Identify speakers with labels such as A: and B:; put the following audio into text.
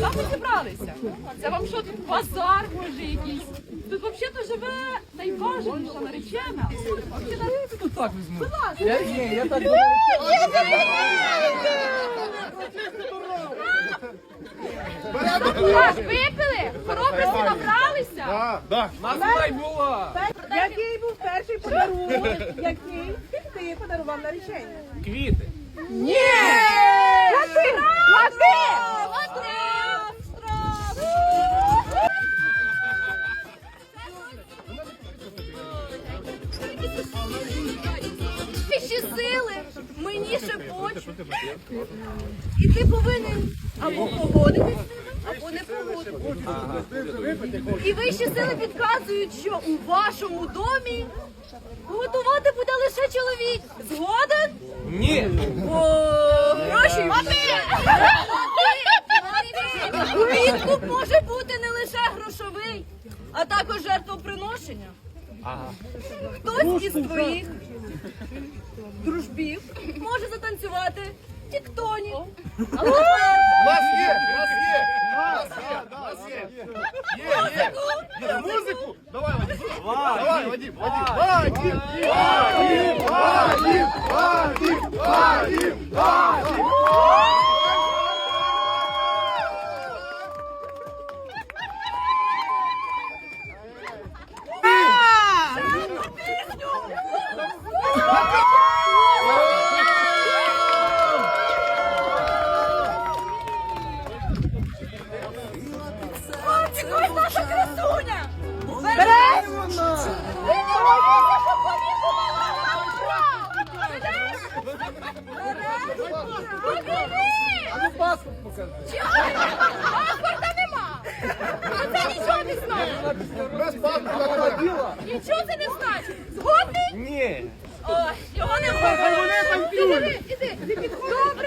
A: Там зібралися. Це вам що тут базар може якийсь? Тут взагалі-то живе найбажаніша наречена. Взагалі,
B: Тут так візьму. Я, ні, я так
A: Так, випили, хоробрості набралися.
B: Нас май була.
C: Який був перший подарунок, який ти подарував нареченню?
B: Квіти.
A: Ні!
C: Лати! Лати!
A: Штраф! Сили мені шепочуть. І ти повинен або погодитись або не погодитись. І вищі сили підказують, що у вашому домі готувати буде лише чоловік. Згоден?
B: Ні.
A: О, гроші. Відкуп може бути не лише грошовий, а також жертвоприношення.
B: Ага.
A: Хтось із твоїх дружбів може затанцювати тіктоні. Але
D: Нас є, нас є, нас є, нас є. Є, Музику. Давай, Вадим. Давай. Вадим, Вадим,
A: Береш?
B: Ну паспорт покажи.
A: Паспорта нема! А це нічого не значить!
D: Без паспорта діла.
A: Нічого це не значить! Згодний?
B: Ні.
A: Ой, його не можна. Іди, іди, іди, підходь.